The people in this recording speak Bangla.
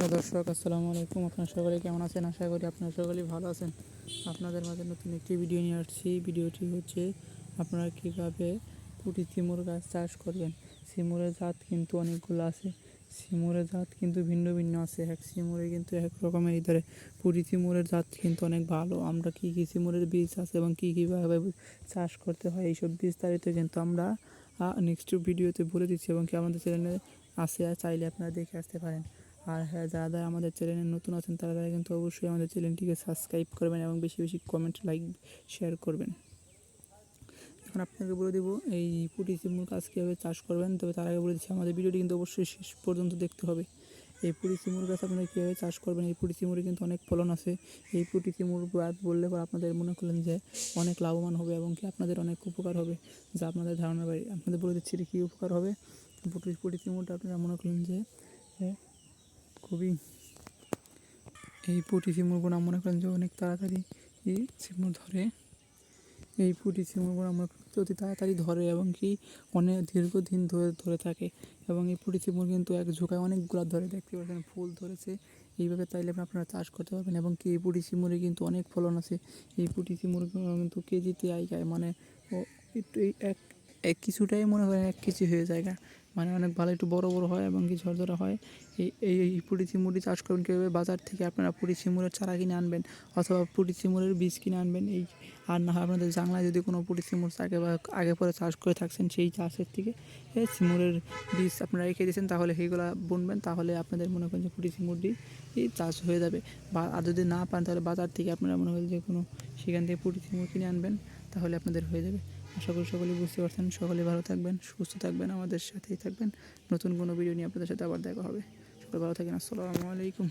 প্রিয় দর্শক, আসসালামু আলাইকুম। আপনারা সকলে কেমন আছেন? আশা করি আপনারা সকলেই ভালো আছেন। আপনাদের মাঝে নতুন একটি ভিডিও নিয়ে আসছি। ভিডিওটি হচ্ছে আপনারা কীভাবে পুঁটি সিমুর গাছ চাষ করবেন। সিমুরের জাত কিন্তু অনেকগুলো আছে। সিমুরের জাত কিন্তু ভিন্ন ভিন্ন আছে। এক সিমুরে কিন্তু এক রকমেরই ধরে পুঁটি সিমুরের জাত কিন্তু অনেক ভালো। আমরা কী কী সিমুরের বীজ আছে এবং কী কীভাবে চাষ করতে হয়, এইসব বিস্তারিত কিন্তু আমরা নেক্সট ভিডিওতে বলে দিচ্ছি এবং কি আমাদের চ্যানেলে আর চাইলে আপনারা দেখে আসতে পারেন। আর হ্যাঁ যারা যারা আমাদের চ্যানেলে নতুন আছেন তারা তারা কিন্তু অবশ্যই আমাদের চ্যানেলটিকে সাবস্ক্রাইব করবেন এবং বেশি বেশি কমেন্ট লাইক শেয়ার করবেন। এখন আপনাকে বলে দেবো এই পুঁটি সিমুর গাছ কীভাবে চাষ করবেন? তবে তার আগে বলে দিচ্ছি আমাদের ভিডিওটি কিন্তু অবশ্যই শেষ পর্যন্ত দেখতে হবে। এই পুটি সিমুর গাছ আপনারা কীভাবে চাষ করবেন? এই পুঁটি সিমুরে কিন্তু অনেক ফলন আছে। এই পুঁটি সিমুর গাছ বললে পর আপনাদের মনে করলেন যে অনেক লাভবান হবে এবং কি আপনাদের অনেক উপকার হবে যা আপনাদের ধারণা বাড়ি। আপনাদের বলে দিচ্ছি কী উপকার হবে? পুঁটি পুঁটি সিমুরটা আপনারা মনে করলেন যে এ, খুবই এই পুঁটি সিমুর গোড়া মনে করেন যে অনেক তাড়াতাড়ি এই সিমুর ধরে। এই পুঁটি সিমুর গোড়া মনে করেন অতি তাড়াতাড়ি ধরে এবং কি অনেক দীর্ঘদিন ধরে ধরে থাকে। এবং এই পুঁটি সিমুর কিন্তু এক ঝোঁকায় অনেকগুলো ধরে দেখতে পাচ্ছেন, ফুল ধরেছে। এইভাবে তাইলে আপনারা চাষ করতে পারবেন এবং কি এই পুঁটি সিমুরে কিন্তু অনেক ফলন আছে। এই পুঁটি সিমুর কিন্তু কেজিতে আইগায় মানে ও এক এক কিছুটাই মনে করেন এক কেজি হয়ে যায়। মানে অনেক ভালো, একটু বড় বড় হয় এবং কি ঝরঝরা হয়। এই এই পুঁটি চিমুড়ি চাষ করবেন কীভাবে? বাজার থেকে আপনারা পুঁটি চিমুরের চারা কিনে আনবেন অথবা পুঁটি চিমুরের বীজ কিনে আনবেন। এই, আর না হয় আপনাদের জাংলায় যদি কোনো পুঁটি চিমুর থাকে বা আগে পরে চাষ করে থাকছেন সেই চাষের থেকে এই চিমুরের বীজ আপনারা রেখে দিয়েছেন, তাহলে সেইগুলো বুনবেন, তাহলে আপনাদের মনে করেন যে পুঁটি এই চাষ হয়ে যাবে। বা, আর যদি না পান, তাহলে বাজার থেকে আপনারা মনে করেন যে কোনো সেখান থেকে পুঁটি চিমুর কিনে আনবেন, তাহলে আপনাদের হয়ে যাবে। আশা করি সকলেই বুঝতে পারছেন। সকলে ভালো থাকবেন, সুস্থ থাকবেন, আমাদের সাথেই থাকবেন। নতুন কোনো ভিডিও নিয়ে আপনাদের সাথে আবার দেখা হবে। সকলে ভালো থাকেন, আসসালামু আলাইকুম।